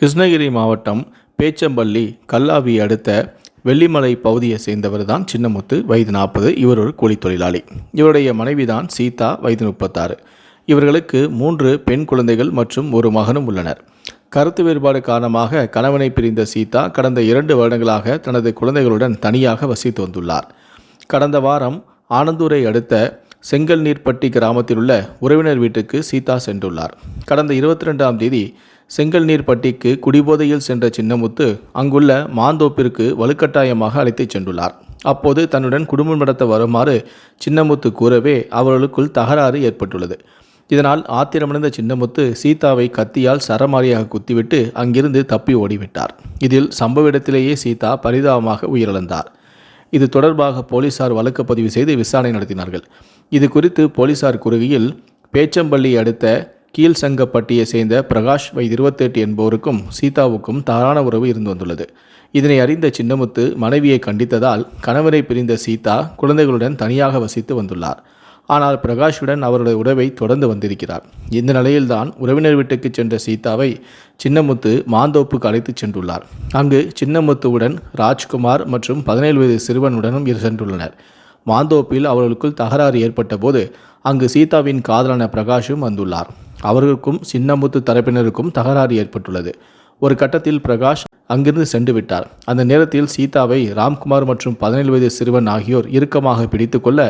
கிருஷ்ணகிரி மாவட்டம் பேச்சம்பள்ளி கல்லாவி அடுத்த வெள்ளிமலை பகுதியை சேர்ந்தவர் தான் சின்னமுத்து வயது நாற்பது இவர் ஒரு கூலி தொழிலாளி. இவருடைய மனைவி தான் சீதா வயது முப்பத்தாறு. இவர்களுக்கு மூன்று பெண் குழந்தைகள் மற்றும் ஒரு மகனும் உள்ளனர். கருத்து வேறுபாடு காரணமாக கணவனை பிரிந்த சீதா கடந்த இரண்டு வருடங்களாக தனது குழந்தைகளுடன் தனியாக வசித்து வந்துள்ளார். கடந்த வாரம் ஆனந்தூரை அடுத்த செங்கல்நீர்பட்டி கிராமத்தில் உள்ள உறவினர் வீட்டுக்கு சீதா சென்றுள்ளார். கடந்த இருபத்தி ரெண்டாம் தேதி செங்கல்நீர்பட்டிக்கு குடிபோதையில் சென்ற சின்னமுத்து அங்குள்ள மாந்தோப்பிற்கு வலுக்கட்டாயமாக அழைத்துச் சென்றுள்ளார். அப்போது தன்னுடன் குடும்பம் நடத்த வருமாறு சின்னமுத்து கூறவே அவர்களுக்குள் தகராறு ஏற்பட்டுள்ளது. இதனால் ஆத்திரமடைந்த சின்னமுத்து சீதாவை கத்தியால் சரமாரியாக குத்திவிட்டு அங்கிருந்து தப்பி ஓடிவிட்டார். இதில் சம்பவ இடத்திலேயே சீதா பரிதாபமாக உயிரிழந்தார். இது தொடர்பாக போலீசார் வழக்கு பதிவு செய்து விசாரணை நடத்தினார்கள். இது குறித்து போலீசார் கூறுகையில் பேச்சம்பள்ளி அடுத்த கீழ்சங்கப்பட்டியை சேர்ந்த பிரகாஷ் வயது இருபத்தெட்டு என்பவருக்கும் சீதாவுக்கும் தாரான உறவு இருந்து வந்துள்ளது. இதனை அறிந்த சின்னமுத்து மனைவியை கண்டித்ததால் கணவரை பிரிந்த சீதா குழந்தைகளுடன் தனியாக வசித்து வந்துள்ளார். ஆனால் பிரகாஷுடன் அவருடைய உறவை தொடர்ந்து வந்திருக்கிறார். இந்த நிலையில்தான் உறவினர் வீட்டுக்கு சென்ற சீதாவை சின்னமுத்து மாந்தோப்புக்கு அழைத்துச் சென்றுள்ளார். அங்கு சின்னமுத்துவுடன் ராஜ்குமார் மற்றும் பதினேழு வயது சிறுவனுடனும் இரு சென்றுள்ளனர். மாந்தோப்பில் அவர்களுக்குள் தகராறு ஏற்பட்ட போது அங்கு சீதாவின் காதலான பிரகாஷும் வந்துள்ளார். அவர்களுக்கும் சின்னமுத்து தரப்பினருக்கும் தகராறு ஏற்பட்டுள்ளது. ஒரு கட்டத்தில் பிரகாஷ் அங்கிருந்து சென்று விட்டார். அந்த நேரத்தில் சீதாவை ராம்குமார் மற்றும் பதினேழு வயது சிறுவன் ஆகியோர் இறுக்கமாக பிடித்து கொள்ள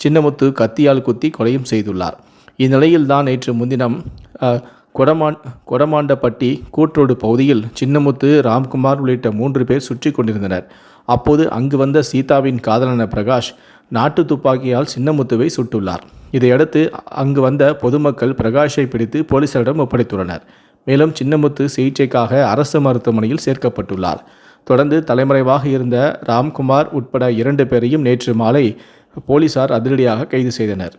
சின்னமுத்து கத்தியால் குத்தி கொலையும் செய்துள்ளார். இந்நிலையில்தான் நேற்று முன்தினம் அஹ், கொடமான் கொடமாண்டப்பட்டி கூற்றோடு பகுதியில் சின்னமுத்து ராம்குமார் உள்ளிட்ட மூன்று பேர் சுற்றி கொண்டிருந்தனர். அப்போது அங்கு வந்த சீதாவின் காதலான பிரகாஷ் நாட்டு துப்பாக்கியால் சின்னமுத்துவை சுட்டுள்ளார். இதையடுத்து அங்கு வந்த பொதுமக்கள் பிரகாஷை பிடித்து போலீசாரிடம் ஒப்படைத்துள்ளனர். மேலும் சின்னமுத்து சிகிச்சைக்காக அரசு மருத்துவமனையில் சேர்க்கப்பட்டுள்ளார். தொடர்ந்து தலைமறைவாக இருந்த ராம்குமார் உட்பட இரண்டு பேரையும் நேற்று மாலை போலீசார் அதிரடியாக கைது செய்தனர்.